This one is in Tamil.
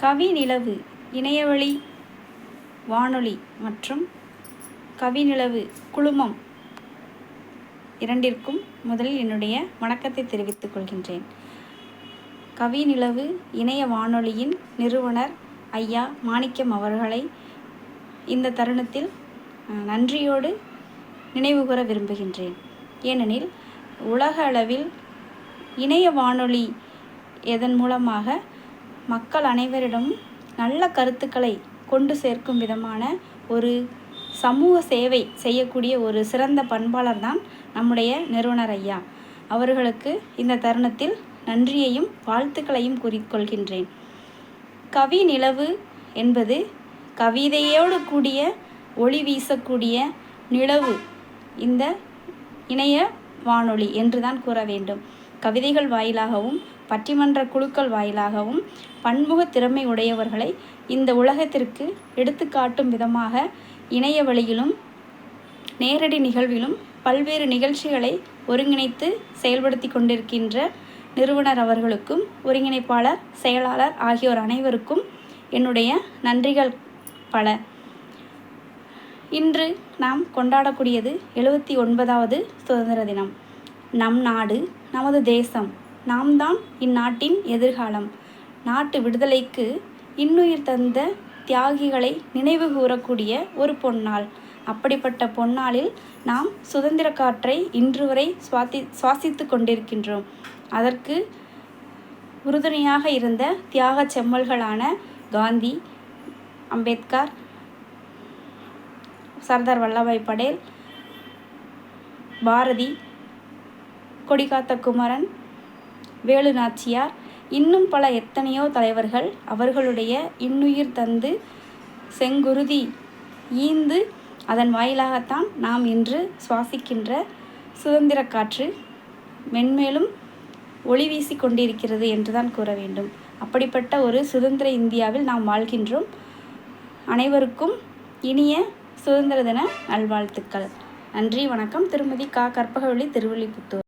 கவி நிலவு இணையவழி வானொலி மற்றும் கவிநிலவு குழுமம் இரண்டிற்கும் முதலில் என்னுடைய வணக்கத்தை தெரிவித்துக் கொள்கின்றேன். கவிநிலவு இணைய வானொலியின் நிறுவனர் ஐயா மாணிக்கம் அவர்களை இந்த தருணத்தில் நன்றியோடு நினைவுகூர விரும்புகின்றேன். ஏனெனில் உலக அளவில் இணைய வானொலி எதன் மூலமாக மக்கள் அனைவரிடம் நல்ல கருத்துக்களை கொண்டு சேர்க்கும் விதமான ஒரு சமூக சேவை செய்யக்கூடிய ஒரு சிறந்த பண்பாளர் தான் நம்முடைய நிறுவனர் ஐயா. அவர்களுக்கு இந்த தருணத்தில் நன்றியையும் வாழ்த்துக்களையும் கூறிக்கொள்கின்றேன் கவி நிலவு என்பது கவிதையோடு கூடிய ஒளி வீசக்கூடிய நிலவு இந்த இணைய வானொலி என்று தான் கூற வேண்டும். கவிதைகள் வாயிலாகவும் பட்டிமன்ற குழுக்கள் வாயிலாகவும் பன்முக திறமை உடையவர்களை இந்த உலகத்திற்கு எடுத்துக்காட்டும் விதமாக இணைய வழியிலும் நேரடி நிகழ்விலும் பல்வேறு நிகழ்ச்சிகளை ஒருங்கிணைத்து செயல்படுத்தி கொண்டிருக்கின்ற நிறுவனர் அவர்களுக்கும் ஒருங்கிணைப்பாளர் செயலாளர் ஆகியோர் அனைவருக்கும் என்னுடைய நன்றிகள் பல. இன்று நாம் கொண்டாடக்கூடியது எழுபத்தி ஒன்பதாவது சுதந்திர தினம். நம் நாடு நமது தேசம் நாம் தான் இந்நாட்டின் எதிர்காலம். நாட்டு விடுதலைக்கு இன்னுயிர் தந்த தியாகிகளை நினைவு கூறக்கூடிய ஒரு பொன்னாள். அப்படிப்பட்ட பொன்னாளில் நாம் சுதந்திர காற்றை இன்று வரை சுவாத்தி சுவாசித்து கொண்டிருக்கின்றோம். அதற்கு உறுதுணையாக இருந்த தியாக செம்மல்களான காந்தி அம்பேத்கர் சர்தார் வல்லபாய் படேல் பாரதி கொடிகாத்த குமரன் வேலு நாச்சியார் இன்னும் பல எத்தனையோ தலைவர்கள் அவர்களுடைய இன்னுயிர் தந்து செங்குருதி ஈந்து அதன் வாயிலாகத்தான் நாம் இன்று சுவாசிக்கின்ற சுதந்திர காற்று மென்மேலும் ஒளி வீசி கொண்டிருக்கிறது என்றுதான் கூற வேண்டும். அப்படிப்பட்ட ஒரு சுதந்திர இந்தியாவில் நாம் வாழ்கின்றோம். அனைவருக்கும் இனிய சுதந்திர தின நல்வாழ்த்துக்கள். நன்றி வணக்கம். திருமதி கா. கற்பகவள்ளி திருவள்ளிபுத்தூர்.